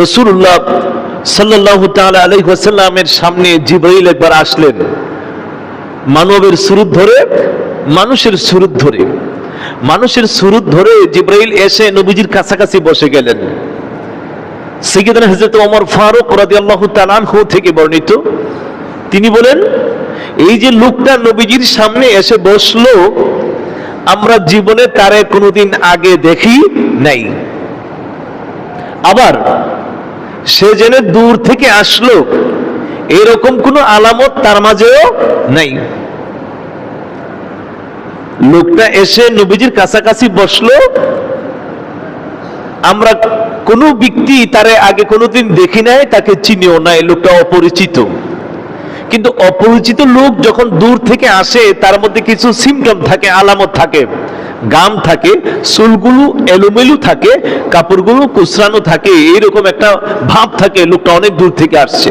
রসুল্লাহ সাল্লাহ আলাইহি সামনে জিব্রাইল একবার আসলেন। মানবের সুরুত ধরে, মানুষের সুরুত ধরে। মানুষের সুরুত ধরে জিব্রাইল এসে নবীজির কাছাকাছি বসে গেলেন। সৈয়দনা হযরত ওমর ফারুক রাদিয়াল্লাহু তাআলা আনহু থেকে বর্ণিত। তিনি বলেন, এই যে লোকটা নবীজির সামনে এসে বসল, আমরা জীবনে তারে কোনোদিন আগে দেখি নাই। আবার সে যেন দূর থেকে আসলো। এরকম কোনো আলামত তার মাঝেও নাই। লোকটা এসে নবীজির কাছাকাছি বসল। আমরা কোনো ব্যক্তি তারে আগে কোনোদিন দেখি নাই, তাকে চিনিও নাই, লোকটা অপরিচিত। কিন্তু অপরিচিত লোক যখন দূর থেকে আসে, তার মধ্যে কিছু সিমটম থাকে, আলামত থাকে। গাম থাকে, চুলগুলো এলোমেলু থাকে, কাপড়গুলো কুচরানো থাকে, এইরকম একটা ভাব থাকে, লোকটা অনেক দূর থেকে আসছে।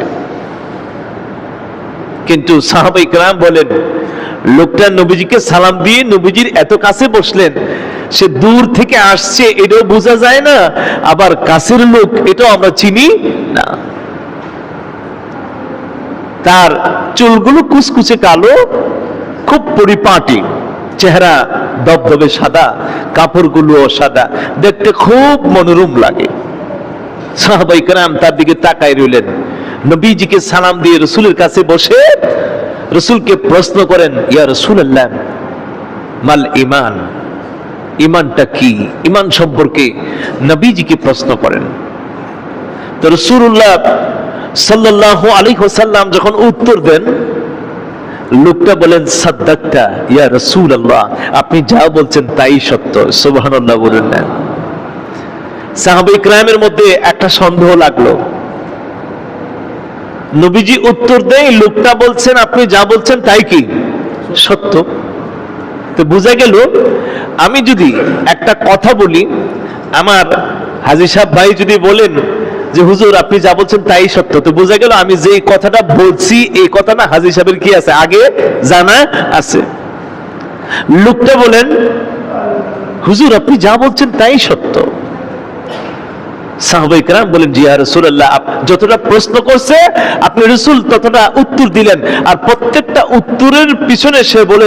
কিন্তু সাহাবাই কালাম বলেন, লোকটা নবীজিকে সালাম দিয়ে নবীজির এত কাছে বসলেন, সে দূর থেকে আসছে, এটাও বোঝা যায় না, আবার কাছের লোক, এটাও আমরা চিনি না। তার চুলগুলো কুচকুচে কালো, খুব পরিপাটি। চেহারা দবদবে সাদা কাপড়গুলো সাদা। দেখতে খুব মনোরম লাগে। সাহাবাই কারাম তার দিকে তাকায় রইলেন। নবীজিকে সালাম দিয়ে রসুলের কাছে বসে রসুলকে প্রশ্ন করেন, ইয়া রসুল মাল ইমান ইমানটা কি? ইমান সম্পর্কে নবীজিকে প্রশ্ন করেন। তো রসুল্লাহ সাল্লাহ আলী হোসাল্লাম যখন উত্তর দেন লোকটা বলেন সাদ্দাক্তা ইয়া রসুল আল্লাহ আপনি যা বলছেন তাই সত্য। সুবাহান আল্লাহ বলেন না। সাহাবি মধ্যে একটা সন্দেহ লাগল। নবীজি উত্তর দেয়, লোকটা বলছেন, আপনি যা বলছেন তাই কি? সত্য। তো বোঝা গেল, আমি যদি একটা কথা বলি, আমার হাজি সাহেব ভাই যদি বলেন যে হুজুর, আপনি যা বলছেন তাই সত্য। তো বোঝা গেল আমি যে কথাটা বলছি, এই কথা না হাজির সাহেবের কি আছে? আগে জানা আছে। লোকটা বলেন, হুজুর, আপনি যা বলছেন তাই সত্য। সাহাবাই কালাম বলেন জিয়া রসুল্লাহ যতটা প্রশ্ন করছে, আপনি রসুল ততটা উত্তর দিলেন। আর প্রত্যেকটা উত্তরের পিছনে সে বলে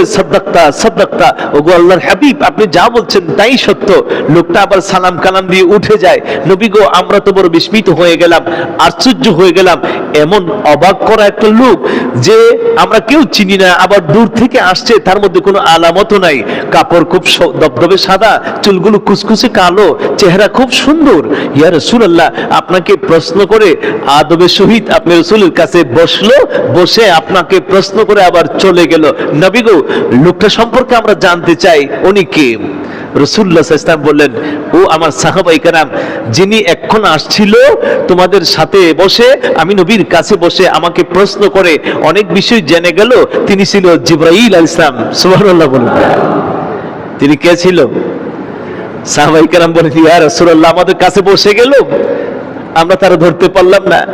আল্লাহর হাবিব, আপনি যা বলছেন তাই সত্য। লোকটা আবার সালাম কালাম দিয়ে উঠে যায়, নবী গো, আমরা তো বড় বিস্মিত হয়ে গেলাম, আশ্চর্য হয়ে গেলাম। এমন অবাক করা একটা লোক যে আমরা কেউ চিনি না, আবার দূর থেকে আসছে, তার মধ্যে কোনো আলামতও নাই। কাপড় খুব দবদবে সাদা, চুলগুলো কুচকুচে কালো, চেহারা খুব সুন্দর। ইয়া রসুল্লাহ আপনাকে প্রশ্ন করে আদবের সহিত আপনি রসুলের কাছে বসল, বসে আপনাকে প্রশ্ন করে আবার চলে গেল। নবী গো, লোকটা সম্পর্কে আমরা জানতে চাই, উনি কে? রসুল্লাহ ইসলাম বললেন, ও আমার সাহাবাই কারাম, যিনি এখন আসছিল তোমাদের সাথে বসে, আমি নবীর কাছে বসে আমাকে প্রশ্ন করে অনেক বিষয় জেনে গেল, তিনি ছিল জিব্রাইল ইসলাম বলুন তিনি কে ছিল? সাহাবাই ইয়া আমাদের কাছে বসে গেল। আমরা ধরতে পারলাম না।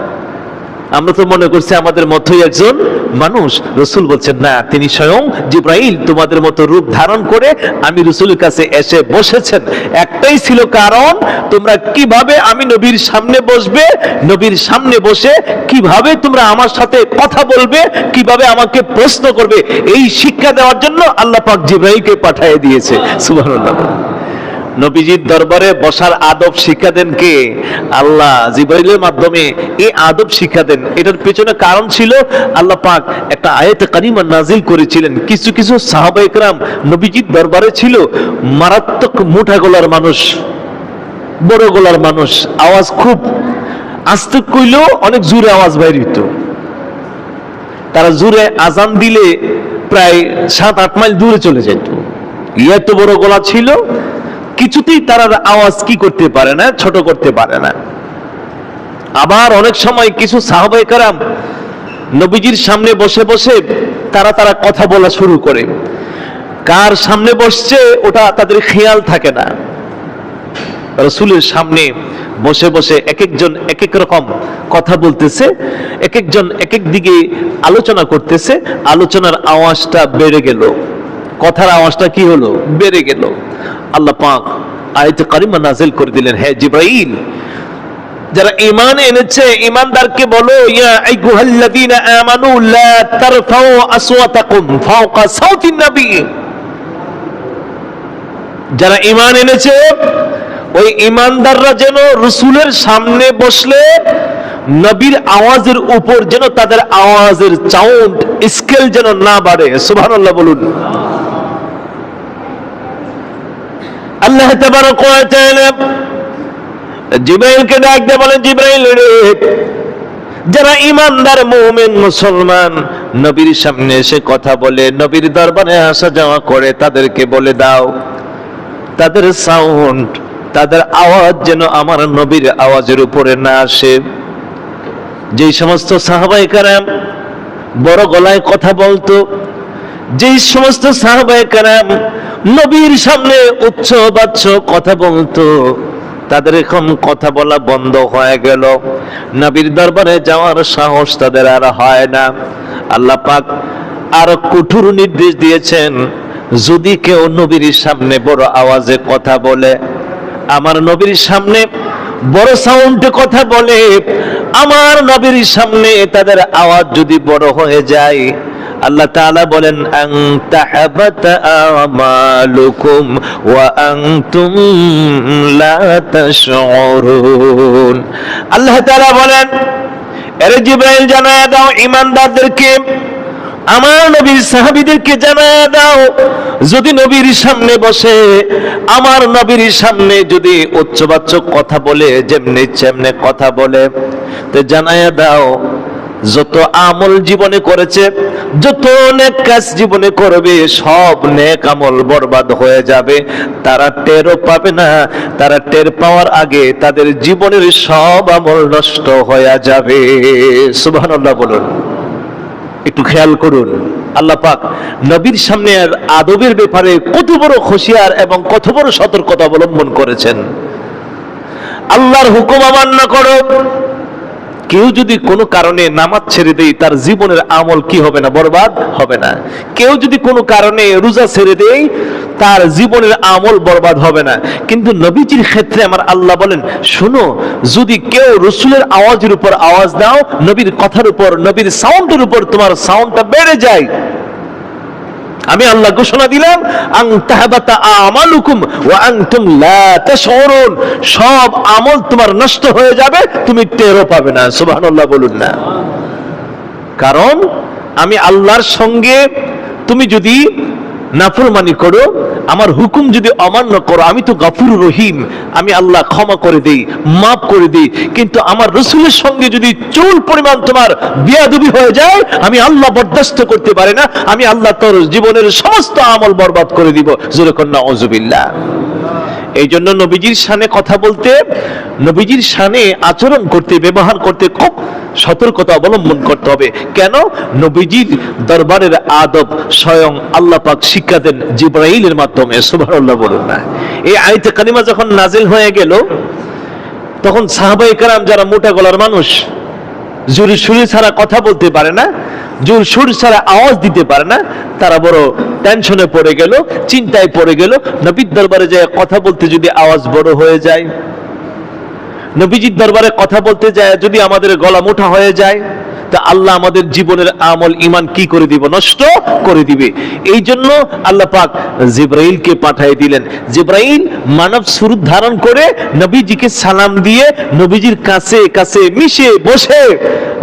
আমরা তো মনে করছি আমাদের একজন মানুষ। রসুল বলছেন, না, তিনি স্বয়ং জিব্রাইল তোমাদের মতো রূপ ধারণ করে আমি রসুলের কাছে এসে বসেছেন। একটাই ছিল কারণ, তোমরা কীভাবে আমি নবীর সামনে বসবে, নবীর সামনে বসে কীভাবে তোমরা আমার সাথে কথা বলবে, কীভাবে আমাকে প্রশ্ন করবে, এই শিক্ষা দেওয়ার জন্য আল্লাহ পাক জিব্রাইলকে পাঠিয়ে দিয়েছে। সুবহানাল্লাহ নবীজির দরবারে বসার আদব শিক্ষা দেন কে? আল্লাহ। জিব্রাইলের মাধ্যমে এই আদব শিক্ষা দেন। এটার পেছনে কারণ ছিল, আল্লাহ পাক একটা আয়াতে কারিমা নাজিল করেছিলেন। কিছু কিছু সাহাবা ইকরাম নবীজির দরবারে ছিল, মারাত্মক মোটা গলার মানুষ, বড় গলার মানুষ, আওয়াজ খুব আস্তে কইলেও অনেক জোরে আওয়াজ বাইর হইতো। তারা জোরে আজান দিলে প্রায় সাত, আট মাইল দূরে চলে যেত এত বড় গলা ছিল কিছুতেই তারা আওয়াজ কি করতে পারে না, ছোট করতে পারে না। আবার অনেক সময় কিছু সাহাবাই কারাম নবীজির সামনে বসে বসে তারা তারা কথা বলা শুরু করে। কার সামনে বসছে ওটা তাদের খেয়াল থাকে না। রসুলের সামনে বসে বসে এক একজন এক এক রকম কথা বলতেছে এক একজন এক এক দিকে আলোচনা করতেছে, আলোচনার আওয়াজটা বেড়ে গেল। কথার আওয়াজটা কি হলো? বেড়ে গেল। আল্লাহ পাক আয়তে কারিমা নাজিল করে দিলেন হ্যাঁ জিব্রাইল, যারা ঈমান এনেছে, ঈমানদারকে বলো, ইয়া আইয়ুহাল্লাযীনা আমানু লা তারফাউ আসওয়াতাকুম ফাওকা সাউতিন নবী। যারা ঈমান এনেছে, ওই ঈমানদাররা যেন রসুলের সামনে বসলে, নবীর আওয়াজের উপর যেন তাদের আওয়াজের সাউন্ড স্কেল যেন না বাড়ে। সুবহানাল্লাহ বলুন। আল্লাহ তাবারক ওয়া জিব্রাইলকে ডাক বলেন, জিব্রাইল যারা ইমানদার মুমিন মুসলমান, নবীর সামনে এসে কথা বলে, নবীর দরবারে আসা যাওয়া করে, তাদেরকে বলে দাও, তাদের সাউন্ড তাদের আওয়াজ যেন আমার নবীর আওয়াজের উপরে না আসে। যেই সমস্ত সাহাবাই কারাম বড় গলায় কথা বলতো যেই সমস্ত সাহাবাই কারাম নবীর সামনে উচ্চ বাচ্চ কথা বলতো, তাদের এখন কথা বলা বন্ধ হয়ে গেল। নবীর দরবারে যাওয়ার সাহস তাদের আর হয় না। আল্লাহ পাক আর কঠোর নির্দেশ দিয়েছেন, যদি কেউ নবীর সামনে বড় আওয়াজে কথা বলে, আমার নবীর সামনে বড় সাউন্ডে কথা বলে, আমার নবীর সামনে তাদের আওয়াজ যদি বড় হয়ে যায় আল্লাহ তাআলা বলেন আং তাহাবাতা আমালুকুম ওয়া আনতুম লা তাশউরুন। আল্লাহ তাআলা বলেন, এর জিব্রাইল, জানায়া দাও ইমানদারদেরকে আমার নবীর সাহাবীদেরকে জানায়া দাও, যদি নবীর সামনে বসে, আমার নবীর সামনে যদি উচ্চবাচ্য কথা বলে যেমনি যেমনে কথা বলে, তো জানায়া দাও যত আমল জীবনে করেছে, যত নেক কাজ জীবনে করবে, সব নেক আমল বরবাদ হয়ে যাবে। তারা টেরও পাবে না, তারা টের পাওয়ার আগে তাদের জীবনের সব আমল নষ্ট হয়ে যাবে। সুবহানাল্লাহ বলুন। একটু খেয়াল করুন। আল্লাহ পাক নবীর সামনে আর আদবের ব্যাপারে কত বড় হুঁশিয়ার এবং কত বড় সতর্কতা অবলম্বন করেছেন। আল্লাহর হুকুম অমান্য করো কেউ যদি কোনো কারণে নামাজ ছেড়ে দেয় তার জীবনের আমল কি হবে না? বরবাদ হবে না। কেউ যদি কোনো কারণে রোজা ছেড়ে দেয় তার জীবনের আমল বরবাদ হবে না। কিন্তু নবীজির ক্ষেত্রে আমার আল্লাহ বলেন, শোনো, যদি কেউ রসুলের আওয়াজের উপর আওয়াজ দাও, নবীর কথার উপর, নবীর সাউন্ডের উপর তোমার সাউন্ডটা বেড়ে যায় আমি আল্লাহ ঘোষণা দিলাম আমালুকুম সব আমল তোমার নষ্ট হয়ে যাবে, তুমি টেরো পাবে না। সুবহানাল্লাহ বলুন না। কারণ আমি আল্লাহর সঙ্গে তুমি যদি নাফরমানি করো, আমার হুকুম যদি অমান্য করো, আমি তো গাফুর রহিম, আমি আল্লাহ ক্ষমা করে দিই, মাফ করে দিই, কিন্তু আমার রসুলের সঙ্গে যদি চুল পরিমাণ তোমার বিয়াদুবি হয়ে যায়, আমি আল্লাহ বরদাস্ত করতে পারে না, আমি আল্লাহ তোর জীবনের সমস্ত আমল বরবাদ করে দিব। যেরকম না অজুবিল্লাহ এই জন্য নবীজির সানে কথা বলতে, নবীজির সানে আচরণ করতে, ব্যবহার করতে খুব সতর্কতা অবলম্বন করতে হবে। কেন? নবীজির দরবারের আদব স্বয়ং আল্লাহ পাক শিক্ষা দেন জিব্রাইলের মাধ্যমে, সুবহানাল্লাহ বলুন না। এই আয়তে কালিমা যখন নাজিল হয়ে গেল, তখন সাহাবাই কারাম যারা মোটা গলার মানুষ জুরি সুরে ছাড়া কথা বলতে পারে না জোর সুর ছাড়া আওয়াজ দিতে পারে না। তারা বড় টেনশনে পড়ে গেল, চিন্তায় পড়ে গেল। নবীর দরবারে যায় কথা বলতে যদি আওয়াজ বড় হয়ে যায়, নবীজির দরবারে কথা বলতে যায় যদি আমাদের গলা মোটা হয়ে যায়, তা আল্লাহ আমাদের জীবনের আমল ইমান কি করে দিব? নষ্ট করে দিবে। এই জন্য আল্লাহ পাক জিব্রাইলকে পাঠিয়ে দিলেন। জিব্রাইল মানব স্বরূপ ধারণ করে নবীজিকে সালাম দিয়ে নবীজির কাছে কাছে মিশে, বসে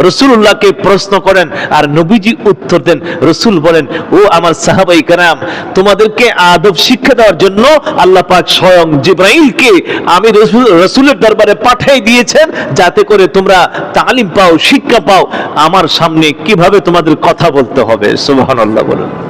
রসুল্লাহকে প্রশ্ন করেন আর নবীজি উত্তর দেন, রসুল বলেন, ও আমার সাহাবাই কারাম, তোমাদেরকে আদব শিক্ষা দেওয়ার জন্য আল্লাহ পাক স্বয়ং জিব্রাইলকে আমি রসুলের দরবারে পাঠিয়ে দিয়েছেন যাতে করে তোমরা তালিম পাও, শিক্ষা পাও। আমার সামনে কীভাবে তোমাদের কথা বলতে হবে? সুবহানাল্লাহ বলুন।